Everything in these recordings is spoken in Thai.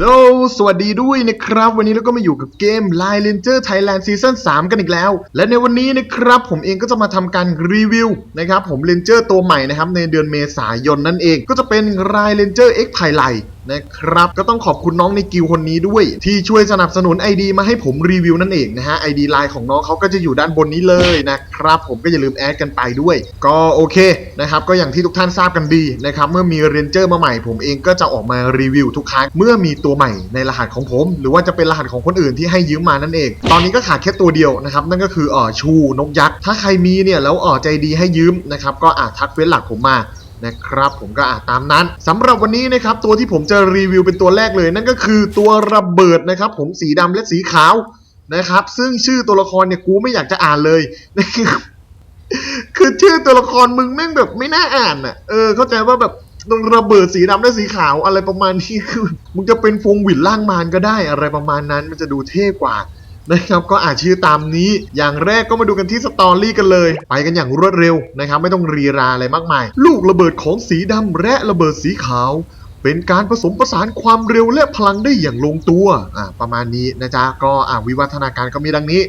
โลสวัสดีด้วยนะครับ วันนี้เราก็มาอยู่กับเกม Line Ranger Thailand Season 3 กันอีกแล้ว และในวันนี้นะครับ ผมเองก็จะมาทำการรีวิวนะครับ ผม Ranger ตัวใหม่นะครับในเดือนเมษายนนั่นเอง ก็จะเป็น Line Ranger X ภายไลนะครับก็ต้องขอบคุณน้องในกิลคนนี้ด้วย ที่ช่วยสนับสนุน ID มาให้ผมรีวิวนั่นเองนะฮะ ID ไลน์ของน้องเขาก็จะอยู่ด้านบนนี้เลยนะครับผมก็อย่าลืมแอดกันไปด้วย ก็โอเคนะครับก็อย่างที่ทุกท่านทราบกันดีนะครับเมื่อมีเรนเจอร์มาใหม่ผมเองก็จะออกมารีวิวทุกครั้งเมื่อมีตัวใหม่ในรหัสของผม หรือว่าจะเป็นรหัสของคนอื่นที่ให้ยืมมานั่นเอง ตอนนี้ก็ขาดแค่ตัวเดียวนะครับ นั่นก็คือเอ่อชูนกยักษ์ ถ้าใครมีเนี่ยแล้วเอ่อใจดีให้ยืมนะครับ ก็อาจทักเฟซหลักผมมานะครับผมก็อ่าตามนั้นสำหรับวันนี้นะครับตัวที่ผมจะรีวิวเป็นตัวแรกเลย นั่นก็คือตัวระเบิดนะครับ ผมสีดำและสีขาวนะครับ ซึ่งชื่อตัวละครเนี่ยกูไม่อยากจะอ่านเลยนะคคือชื่อตัวละครมึงแม่งแบบไม่น่าอ่านอะเออเข้าใจว่าแบบ ระเบิดสีดำและสีขาวอะไรประมาณนี้คือมึงจะเป็นฟงหวินล่างมารก็ได้อะไรประมาณนั้นมันจะดูเท่กว่านะครับก็อ่านชื่อตามนี้อย่างแรกก็มาดูกันที่สตอรี่กันเลย ไปกันอย่างรวดเร็วนะครับไม่ต้องรีราอะไรมากมาย ลูกระเบิดของสีดำและระเบิดสีขาว เป็นการผสมผสานความเร็วและพลังได้อย่างลงตัวอ่าประมาณนี้นะจ๊ะก็อ่าวิวัฒนาการก็มีดังนี้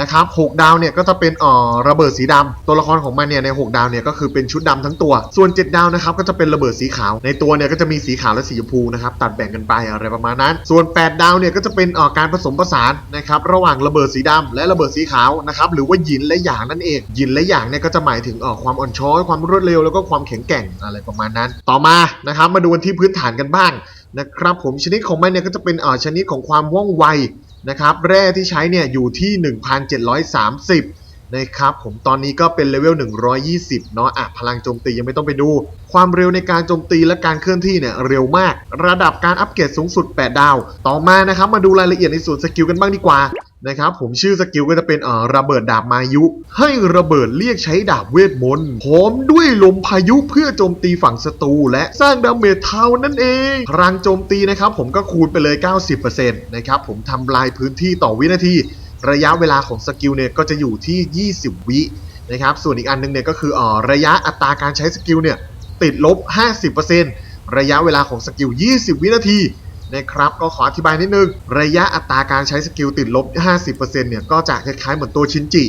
นะครับ6ดาวเนี่ยก็จะเป็นอ่อระเบิดสีดำตัวละครของมันเนี่ยใน 6 ดาวเนี่ยก็คือเป็นชุดดำทั้งตัว ส่วน 7 ดาวนะครับก็จะเป็นระเบิดสีขาว ในตัวเนี่ยก็จะมีสีขาวและสีชมพูนะครับตัดแบ่งกันไปอะไรประมาณนั้น ส่วน 8 ดาวเนี่ยก็จะเป็นอ่อการผสมผสานนะครับระหว่างระเบิดสีดำและระเบิดสีขาวนะครับหรือว่าหยินและหยางนั่นเองหยินและหยางเนี่ยก็จะหมายถึงอ่อความอ่อนช้อยความรวดเร็วแล้วก็ความแข็งแกร่งอะไรประมาณนั้น ต่อมานะครับมาดูกันที่พื้นฐานกันบ้างนะครับผมชนิดของมันเนี่ยก็จะเป็นอ่อชนิดของความว่องไว นะครับแร่ที่ใช้เนี่ยอยู่ที่ 1,730นะครับผมตอนนี้ก็เป็นเลเวล 120 เนาะอะพลังโจมตียังไม่ต้องไปดู ความเร็วในการโจมตีและการเคลื่อนที่เนี่ยเร็วมาก ระดับการอัปเกรดสูงสุด 8 ดาว ต่อมานะครับมาดูรายละเอียดในส่วนสกิลกันบ้างดีกว่า นะครับผมชื่อสกิลก็จะเป็นอ่อระเบิดดาบมายุ ให้ระเบิดเรียกใช้ดาบเวทมนต์พร้อมด้วยลมพายุเพื่อโจมตีฝั่งศัตรูและสร้างดาเมจเท่านั่นเองพลังโจมตีนะครับผมก็คูณไปเลย 90%นะครับผมทำลายพื้นที่ต่อวินาที ระยะเวลาของสกิลเนี่ยก็จะอยู่ที่ 20 วินะครับส่วนอีกอันหนึงเนี่ยก็คืออ่อระยะอัตราการใช้สกิลเนี่ยติดลบ 50%ระยะเวลาของสกิล 20 วินาที นะครับก็ขออธิบายนิดนึง ระยะอัตราการใช้สกิลติดลบ 50%เนี่ยก็จะคล้ายๆเหมือนตัวชินจิ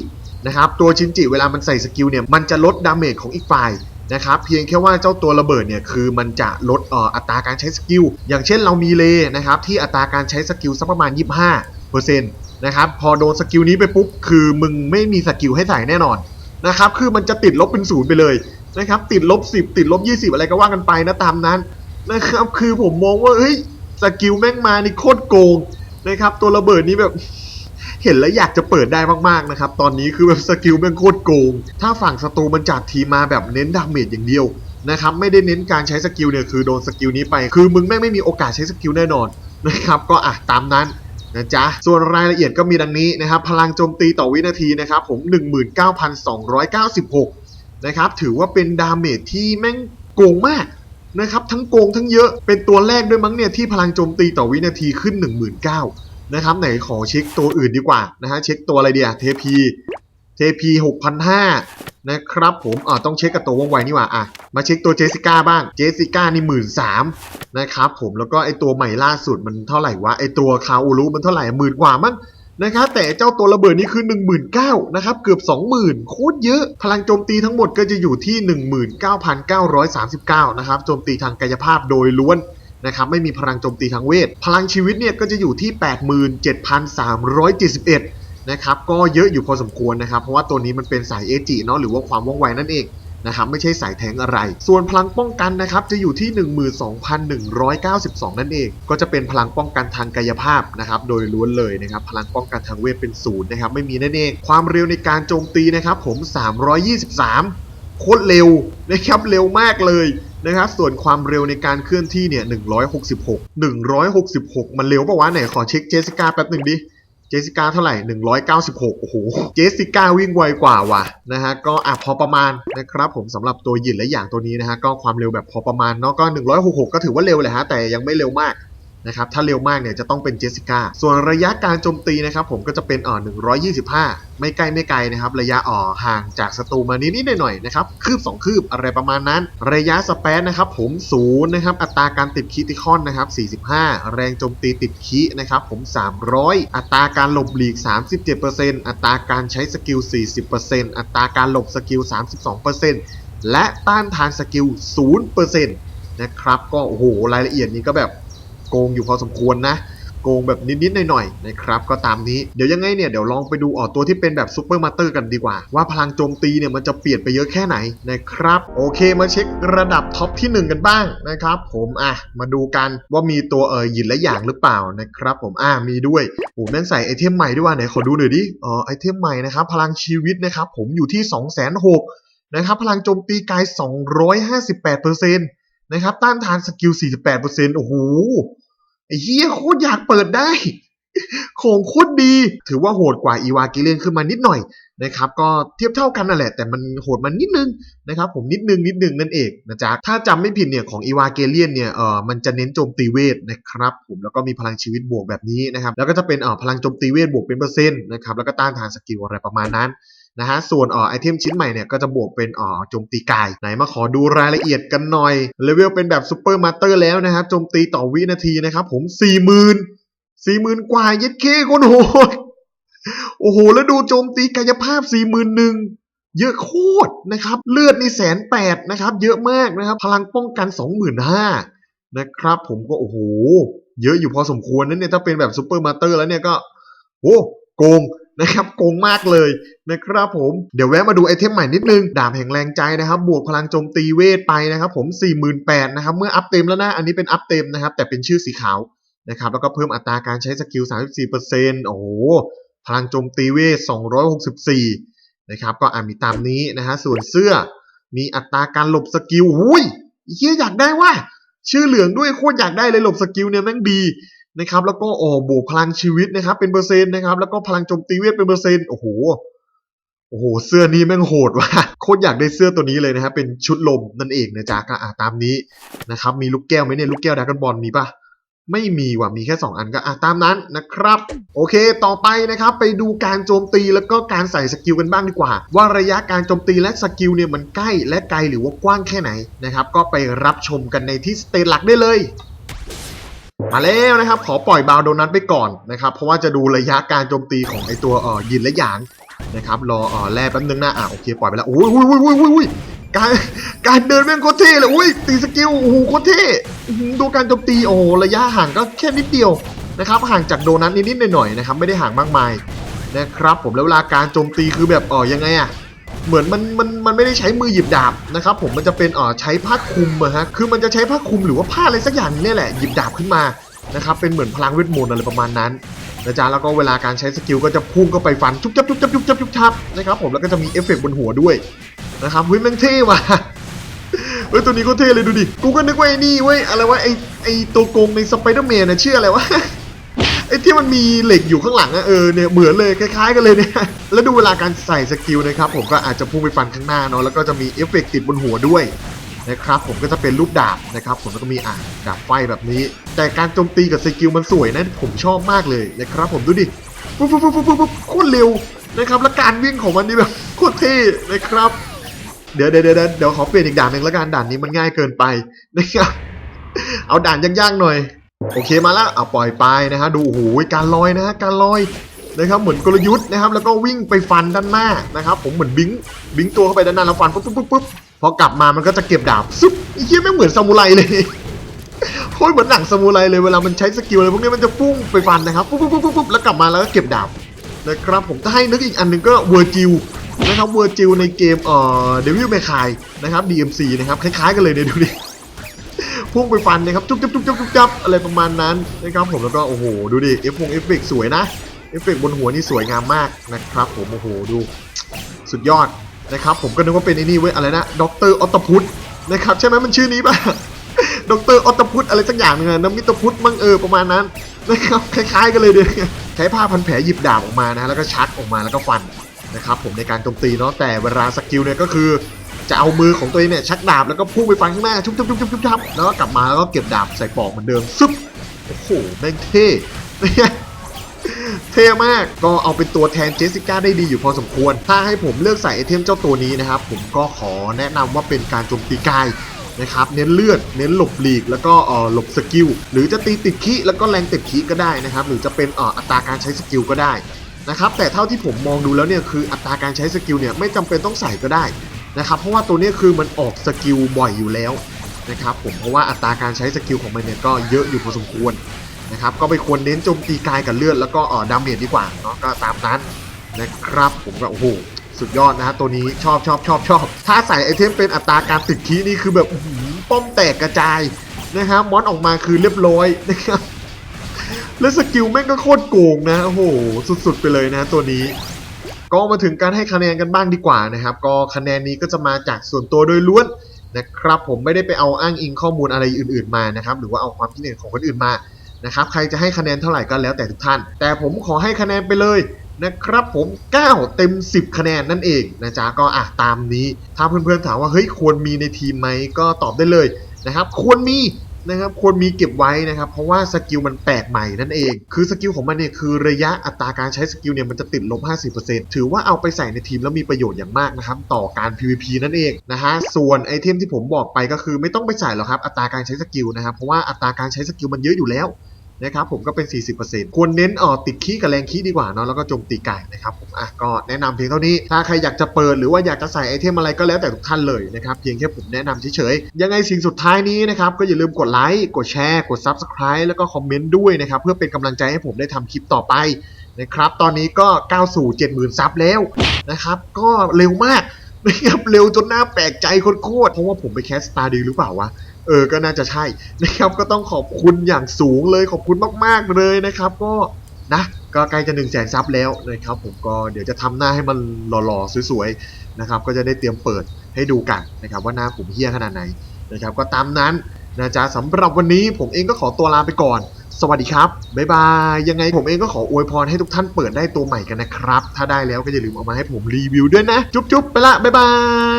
นะครับตัวชินจิเวลามันใส่สกิลเนี่ยมันจะลดดาเมจของอีกฝ่ายนะครับเพียงแค่ว่าเจ้าตัวระเบิดเนี่ยคือมันจะลดอัตราการใช้สกิลอย่างเช่นเรามีเลนะครับที่อัตราการใช้สกิลสักประมาณ 25%นะครับพอโดนสกิลนี้ไปปุ๊บคือมึงไม่มีสกิลให้ใส่แน่นอนนะครับคือมันจะติดลบเป็นศูนย์ไปเลยนะครับติดลบ 10 ติดลบ 20 อะไรก็ว่ากันไปนะตามนั้นนะครับคือผมมองว่าเฮ้ย สกิลแม่งมานี่โคตรโกงนะครับ ตัวระเบิดนี้แบบเห็นแล้วอยากจะเปิดได้มากๆนะครับ ตอนนี้คือแบบสกิลแม่งโคตรโกง ถ้าฝั่งศัตรูมันจัดทีมาแบบเน้นดาเมจอย่างเดียวนะครับ ไม่ได้เน้นการใช้สกิลเนี่ยคือโดนสกิลนี้ไป คือมึงแม่งไม่มีโอกาสใช้สกิลแน่นอนนะครับ ก็อะตามนั้นนะจ๊ะ ส่วนรายละเอียดก็มีดังนี้นะครับ พลังโจมตีต่อวินาทีนะครับผม 19,296 นะครับ ถือว่าเป็นดาเมจที่แม่งโกงมาก นะครับทั้งโกงทั้งเยอะเป็นตัวแรกด้วยมั้งเนี่ยที่พลังโจมตีต่อวินาทีขึ้น 19,000นะครับไหนขอเช็คตัวอื่นดีกว่านะฮะเช็คตัวอะไรเดียเทพีเทพี6,500นห้านะครับผมอ่าต้องเช็คกับตัวว่องไวนี่ว่าอะมาเช็คตัวเจสิก้าบ้างเจสสิก้านี่หมื่นสามนะครับผมแล้วก็ไอตัวใหม่ล่าสุดมันเท่าไหร่วะไอตัวคาอูรุมันเท่าไหร่หมื่นกว่ามั้ง นะครับแต่เจ้าตัวระเบิดนี้คือ 19,000นะครับเกือบ 20,000 โคตรเยอะ พลังโจมตีทั้งหมดก็จะอยู่ที่ 19,939 นะครับโจมตีทางกายภาพโดยล้วนนะครับไม่มีพลังโจมตีทางเวท พลังชีวิตเนี่ยก็จะอยู่ที่ 87,371นะครับก็เยอะอยู่พอสมควรนะครับเพราะว่าตัวนี้มันเป็นสายเอจิเนาะหรือว่าความว่องไวนั่นเอง นะครับไม่ใช่สายแทงอะไร ส่วนพลังป้องกันนะครับจะอยู่ที่ 12,192 นั่นเอง ก็จะเป็นพลังป้องกันทางกายภาพนะครับโดยล้วนเลยนะครับพลังป้องกันทางเวทเป็นศูนย์นะครับไม่มีนั่นเองความเร็วในการโจมตีนะครับผม 323 โคตรเร็วนะครับเร็วมากเลยนะครับส่วนความเร็วในการเคลื่อนที่เนี่ย166 166 มันเร็วปะวะไหนขอเช็คเจสิก้าแป๊บหนึ่งดิ เจสสิก้าเท่าไหร่ 196 โอ้โห เจสสิก้าวิ่งไวกว่าว่ะนะฮะ ก็อะพอประมาณนะครับผมสำหรับตัวหยินและอย่างตัวนี้นะฮะ ก็ความเร็วแบบพอประมาณเนาะ ก็ 166 ก็ถือว่าเร็วเลยฮะ แต่ยังไม่เร็วมาก นะครับถ้าเร็วมากเนี่ยจะต้องเป็นเจสสิก้าส่วนระยะการโจมตีนะครับผมก็จะเป็นอ่อ125 ไม่ใกล้ไม่ไกลนะครับระยะอ่อห่างจากศัตรูมานิดๆหน่อยๆนะครับคืบ 2 คืบอะไรประมาณนั้น ระยะสเปซนะครับผมศูนย์นะครับอัตราการติดคิติคอนนะครับ45 แรงโจมตีติดคินะครับผม 300 อัตราการหลบหลีก 37%อัตราการใช้สกิล 40%อัตราการหลบสกิล 32%และต้านทานสกิล0%นะครับก็โอ้โหรายละเอียดนี้ก็แบบ โกงอยู่พอสมควรนะโกงแบบนิด ๆ หน่อย ๆ นะครับก็ตามนี้เดี๋ยวยังไงเนี่ยเดี๋ยวลองไปดูออกตัวที่เป็นแบบซูเปอร์มาสเตอร์กันดีกว่า ว่าพลังโจมตีเนี่ยมันจะเปลี่ยนไปเยอะแค่ไหนนะครับ โอเคมาเช็คระดับท็อปที่ 1 กันบ้างนะครับ ผมอะมาดูกันว่ามีตัวเออหยินและอย่างหรือเปล่านะครับ ผมอะมีด้วยโอ้แม่งใส่ไอเทมใหม่ด้วยว่ะไหนขอดูหน่อยดิอ๋อไอเทมใหม่นะครับพลังชีวิตนะครับผมอยู่ที่ 2 6 0 0 0นะครับพลังโจมตีกาย 258%น นะครับ ต้านทานสกิล 48%โอ้โหไอ้เฮียโคตรอยากเปิดได้ ของโคตรดี ถือว่าโหดกว่าอีวากิเลนขึ้นมานิดหน่อยนะครับ ก็เทียบเท่ากันนั่นแหละ แต่มันโหดมันนิดนึงนะครับ ผมนิดนึงนิดนึงนั่นเองนะจ๊ะ ถ้าจำไม่ผิดเนี่ยของอีวาเกเลียนเนี่ยเออมันจะเน้นโจมตีเวทนะครับ ผมแล้วก็มีพลังชีวิตบวกแบบนี้นะครับ แล้วก็จะเป็นเออพลังโจมตีเวทบวกเป็นเปอร์เซ็นต์นะครับแล้วก็ต้านทานสกิลอะไรประมาณนั้น นะฮะส่วนอ่อไอเทมชิ้นใหม่เนี่ยก็จะบวกเป็นอ่อโจมตีกาย ไหนมาขอดูรายละเอียดกันหน่อยเลเวลเป็นแบบซูเปอร์มาสเตอร์แล้วนะครับโจมตีต่อวินาทีนะครับผม40,000 40,000กว่าย็ดเคคนโหดโอ้โห แล้วดูโจมตีกายภาพ41,000เยอะโคตรนะครับ เลือดในแสนแปดนะครับ เยอะมากนะครับ พลังป้องกัน 25,000นะครับ ผมก็โอ้โห เยอะอยู่พอสมควรนะเนี่ยถ้าเป็นแบบซูเปอร์มาสเตอร์แล้วเนี่ยก็โอ้โกง นะครับโกงมากเลยนะครับผมเดี๋ยวแวะมาดูไอเทมใหม่นิดนึง ดาบแห่งแรงใจนะครับบวกพลังโจมตีเวทไปนะครับผม 48,000นะครับเมื่ออัพเต็มแล้วนะ อันนี้เป็นอัพเต็มนะครับ แต่เป็นชื่อสีขาวนะครับแล้วก็เพิ่มอัตราการใช้สกิล 34%โอ้โหพลังโจมตีเวท 264 นะครับ ก็อ่ามีตามนี้นะฮะส่วนเสื้อมีอัตราการหลบสกิลหุยเฮียอยากได้ว่า ชื่อเหลืองด้วยโคตรอยากได้เลยหลบสกิลเนี่ยแม่งดี นะครับแล้วก็โอ้บวกพลังชีวิตนะครับ เป็นเปอร์เซ็นต์นะครับ แล้วก็พลังโจมตีเวทเป็นเปอร์เซ็นต์โอ้โหโอ้โหเสื้อนี้แม่งโหดว่ะโคตรอยากได้เสื้อตัวนี้เลยนะครับเป็นชุดลมนั่นเองนะจ๊ะก็อะตามนี้นะครับ มีลูกแก้วไหมเนี่ยลูกแก้วดากอนบอลมีปะไม่มีว่ะมีแค่ 2 อันก็อะตามนั้นนะครับ โอเค ต่อไปนะครับ ไปดูการโจมตีแล้วก็การใส่สกิลกันบ้างดีกว่า ว่าระยะการโจมตีและสกิลเนี่ยมันใกล้และไกลหรือว่ากว้างแค่ไหนนะครับ ก็ไปรับชมกันในที่สเตจหลักได้เลย มาแล้วนะครับ ขอปล่อยบาวโดนัทไปก่อนนะครับ เพราะว่าจะดูระยะการโจมตีของไอตัวเอ่อยินและหยางนะครับรอเอ่อแล่แป๊บนึงนะอะโอเคปล่อยไปแล้วอุ้ยอุ้ยอุ้ยอุ้ยอุ้ยอุ้ยการการเดินแม่งโคตรเท่เลยอุ้ยตีสกิลโอ้โหโคตรเท่ดูการโจมตีโอ้ระยะห่างก็แค่นิดเดียวนะครับห่างจากโดนัทนิดๆหน่อยๆนะครับไม่ได้ห่างมากมายนะครับผมแล้วเวลาการโจมตีคือแบบเออยังไงอะ เหมือนมันมันมันไม่ได้ใช้มือหยิบดาบนะครับผมมันจะเป็นอ่อใช้ผ้าคลุมอะฮะคือมันจะใช้ผ้าคลุมหรือว่าผ้าอะไรสักอย่างนี่แหละหยิบดาบขึ้นมานะครับเป็นเหมือนพลังเวทมนต์อะไรประมาณนั้นนะจ๊ะแล้วก็เวลาการใช้สกิลก็จะพุ่งเข้าไปฟันจุ๊บจับจุ๊บจับจุ๊บจับจุ๊บจับนะครับผมแล้วก็จะมีเอฟเฟกต์บนหัวด้วยนะครับเฮ้ยแม่งเท่ว่ะเฮ้ยตัวนี้ก็เท่เลยดูดิกูก็นึกว่าไอ้นี่เว้ยอะไรวะไอ้ไอ้ตัวโกงในสไปเดอร์แมนนะชื่ออะไรวะ ไอ้ที่มันมีเหล็กอยู่ข้างหลังอะเออเนี่ยเหมือนเลยคล้ายๆกันเลยเนี่ยแล้วดูเวลาการใส่สกิลนะครับผมก็อาจจะพุ่งไปฟันข้างหน้าเนาะแล้วก็จะมีเอฟเฟกติดบนหัวด้วยนะครับผมก็จะเป็นรูปดาบนะครับผมแล้วก็มีอ่าดาบไฟแบบนี้ แต่การโจมตีกับสกิลมันสวยนะผมชอบมากเลยนะครับผมดูดิปุ๊บปุ๊บปุ๊บปุ๊บปุ๊บโคตรเร็วนะครับแล้วการวิ่งของมันนี่แบบโคตรเท่นะครับ เดี๋ยวเดี๋ยวเดี๋ยวขอเปลี่ยนอีกด่านหนึ่งแล้วกันด่านนี้มันง่ายเกินไปนะครับเอาด่านยากๆหน่อย โอเคมาแล้วเอาปล่อยไปนะฮะดูโอ้โหการลอยนะฮะการลอยนะครับเหมือนกลยุทธ์นะครับแล้วก็วิ่งไปฟันด้านหน้านะครับผมเหมือนบิงบิงตัวเข้าไปด้านหน้าแล้วฟันปุ๊บปุ๊บปุ๊บพอกลับมามันก็จะเก็บดาบซุบไอ้เหี้ยไม่เหมือนซามูไรเลยโคตรเหมือนหนังซามูไรเลยเวลามันใช้สกิลอะไรพวกนี้มันจะพุ่งไปฟันนะครับปุ๊บปุ๊บปุ๊บปุ๊บปุ๊บแล้วกลับมาแล้วก็เก็บดาบนะครับผมถ้าให้นึกอีกอันหนึ่งก็เวอร์จิลนะครับเวอร์จิลในเกมเอ่อเดวิลเมคายนะครับ DMC นะครับคล้ายๆกันเลยเนี่ยดูดิ พุ่งไปฟันนะครับจุ๊บจุ๊บจุ๊บจุ๊บจุ๊บจับอะไรประมาณนั้นนะครับผมแล้วก็โอ้โหดูดิเอฟพงเอฟเฟกสวยนะเอฟเฟกบนหัวนี่สวยงามมากนะครับผมโอ้โหดูสุดยอดนะครับผมก็นึกว่าเป็นไอ้นี่เว้ยอะไรนะด็อกเตอร์ออตพุทนะครับใช่ไหมมันชื่อนี้ป่ะด็อกเตอร์ออตพุทอะไรสักอย่างหนึงอะน้ำมิตรพุทมั่งเออประมาณนั้นนะครับคล้ายๆกันเลยเดียใช้ผ้าพันแผลหยิบดาบออกมานะแล้วก็ชักออกมาแล้วก็ฟันนะครับผมในการโจมตีเนาะแต่เวลาสกิลเนี่ยก็คือ จะเอามือของตัวเองเนี่ยชักดาบแล้วก็พุ่งไปฟันข้างหน้าชุบชุบชุบชุบชุบชุบแล้วก็กลับมาแล้วก็เก็บดาบใส่ปอกเหมือนเดิมซึบโอ้โหแม่งเท่เท่มากก็เอาเป็นตัวแทนเจสสิก้าได้ดีอยู่พอสมควร ถ้าให้ผมเลือกใส่ไอเทมเจ้าตัวนี้นะครับ ผมก็ขอแนะนำว่าเป็นการโจมตีกายนะครับเน้นเลือดเน้นหลบหลีกแล้วก็เออหลบสกิลหรือจะตีติดคีแล้วก็แรงติดคีก็ได้นะครับ หรือจะเป็นเอออัตราการใช้สกิลก็ได้นะครับแต่เท่าที่ผมมองดูแล้วเนี่ยคืออัตราการใช้สกิลเนี่ยไม่จำเป็นต้องใส่ก็ได้ นะครับเพราะว่าตัวนี้คือมันออกสกิลบ่อยอยู่แล้วนะครับผมเพราะว่าอัตราการใช้สกิลของมันเนี่ยก็เยอะอยู่พอสมควรนะครับก็ไปควรเน้นโจมตีกายกับเลือดแล้วก็ออดาเมจดีกว่าเนาะก็ตามนั้นนะครับผมก็โอ้โหสุดยอดนะฮะตัวนี้ชอบชอบชอบชอบถ้าใส่ไอเทมเป็นอัตราการติดคีนี่คือแบบป้อมแตกกระจายนะครับมอนออกมาคือเรียบร้อยนะครับแล้วสกิลแม่งก็โคตรโกงนะโอ้โหสุดๆไปเลยนะตัวนี้ ก็มาถึงการให้คะแนนกันบ้างดีกว่านะครับ ก็คะแนนนี้ก็จะมาจากส่วนตัวโดยล้วนนะครับผมไม่ได้ไปเอาอ้างอิงข้อมูลอะไรอื่น ๆมานะครับหรือว่าเอาความคิดเห็นของคนอื่นมานะครับใครจะให้คะแนนเท่าไหร่ก็แล้วแต่ทุกท่าน แต่ผมขอให้คะแนนไปเลยนะครับผม 9 เต็ม 10 คะแนนนั่นเองนะจ๊ะก็อะตามนี้ ถ้าเพื่อนๆถามว่าเฮ้ยควรมีในทีมไหมก็ตอบได้เลยนะครับ ควรมี นะครับควรมีเก็บไว้นะครับ เพราะว่าสกิลมันแปลกใหม่นั่นเอง คือสกิลของมันเนี่ยคือระยะอัตราการใช้สกิลเนี่ยมันจะติดลบ 50%ถือว่าเอาไปใส่ในทีมแล้วมีประโยชน์อย่างมากนะครับต่อการ PVP นั่นเองนะฮะส่วนไอเทมที่ผมบอกไปก็คือไม่ต้องไปใส่หรอกครับอัตราการใช้สกิลนะครับเพราะว่าอัตราการใช้สกิลมันเยอะอยู่แล้ว นะครับผมก็เป็น 40%ควรเน้นเออติดขี้กับแรงขี้ดีกว่าเนาะแล้วก็โจมตีไก่นะครับผมอะก็แนะนำเพียงเท่านี้ ถ้าใครอยากจะเปิดหรือว่าอยากจะใส่ไอเทมอะไรก็แล้วแต่ทุกท่านเลยนะครับเพียงแค่ผมแนะนำเฉยๆยังไงสิ่งสุดท้ายนี้นะครับก็อย่าลืมกดไลค์กดแชร์กด Subscribe แล้วก็คอมเมนต์ด้วยนะครับเพื่อเป็นกำลังใจให้ผมได้ทำคลิปต่อไปนะครับตอนนี้ก็ก้าวสู่ 70,000ซับแล้วนะครับก็เร็วมากนะครับเร็วจนน่าแปลกใจโคตรเพราะว่าผมไปแคสตาร์ดีหรือเปล่าวะ เออก็น่าจะใช่นะครับก็ต้องขอบคุณอย่างสูงเลยขอบคุณมากๆเลยนะครับ ก็นะก็ใกล้จะ1นึ่งแสนซับแล้วนะครับ ผมก็เดี๋ยวจะทำหน้าให้มันหล่อๆสวยๆนะครับ ก็จะได้เตรียมเปิดให้ดูกันนะครับว่าหน้าผมเฮี้ยขนาดไหนนะครับ ก็ตามนั้นนะจ๊ะสำหรับวันนี้ผมเองก็ขอตัวลาไปก่อน สวัสดีครับ บ๊ายบาย ยังไงผมเองก็ขออวยพรให้ทุกท่านเปิดได้ตัวใหม่กันนะครับ ถ้าได้แล้วก็อย่าลืมเอามาให้ผมรีวิวด้วยนะ จุ๊บๆไปละ บ๊ายบา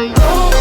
ย